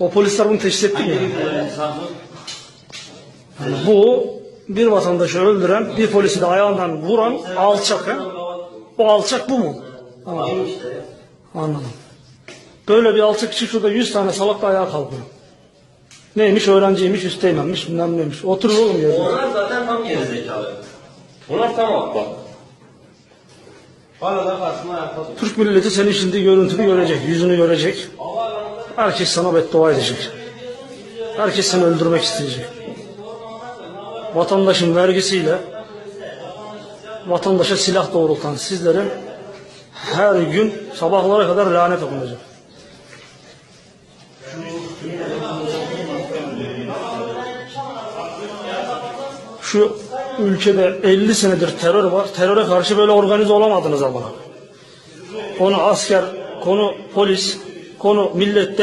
O polisler bunu teşhis etti mi? Yani bu bir vatandaşı öldüren, bir polisi de ayağından vuran alçak. He? O alçak bu mu? Anladım. Anladım. Böyle bir alçak için şurada 100 tane salak da ayağa kalkıyor. Neymiş öğrenciymiş, üsteğmenmiş, bilmem neymiş. Oturur oğlum yerine. Onlar zaten tam gerizekalı. Onlar tam aptal. Hala da karşıma ayakta. Türk milleti senin şimdi görüntünü görecek, yüzünü görecek. Herkes sana beddua edecek. Herkes seni öldürmek isteyecek. Vatandaşın vergisiyle vatandaşa silah doğrultan sizlerin her gün sabahlara kadar lanet okunacak. Şu ülkede 50 senedir terör var. Teröre karşı böyle organize olamadınız ama. Konu asker, konu polis, konu millette